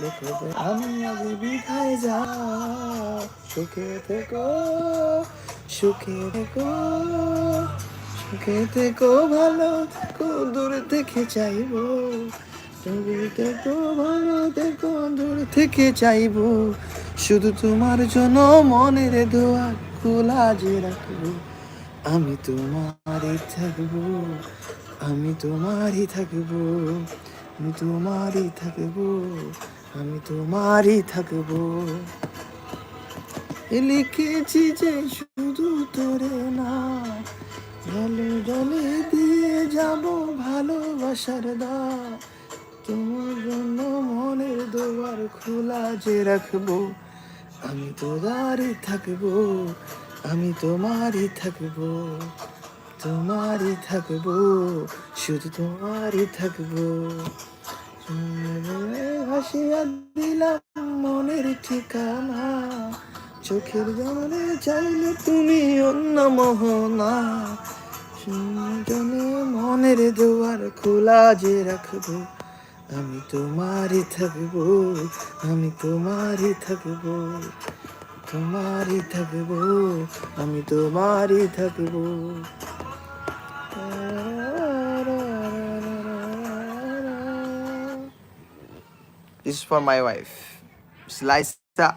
দে আমি আজ বিধায় যা সুখে থেকো সুখে থেকো সুখে থেকো ভালো থেকো দূরে থেকে চাইব দূরে থেকো ভালো থেকো দূরে থেকে চাইব শুধু তোমার জন্য মনের দোয়া খোলা যে রাখব আমি তোমারই থাকব আমি তোমারই থাকব আমি তোমারই থাকব আমি তোমারই থাকব। লিখেছি যে শুধু তোরে না ডলে ডলে দিয়ে যাব ভালোবাসার দা। তোমার জন্য মনের দোয়ার খোলা যে রাখব, আমি তোমারই থাকব, আমি তোমারই থাকব তোমারই থাকব, শুধু তোমারই থাকব। ভাসিয়া দিলাম মনের ঠিকানা। চোখের জলে চাইলে তুমি অন্য মোহনা। মনের দুয়ার খোলা যে রাখব, আমি তোমারই থাকব, আমি তোমারই থাকব। তোমারই থাকব, আমি তোমারই থাকব। This is for my wife, Slicer.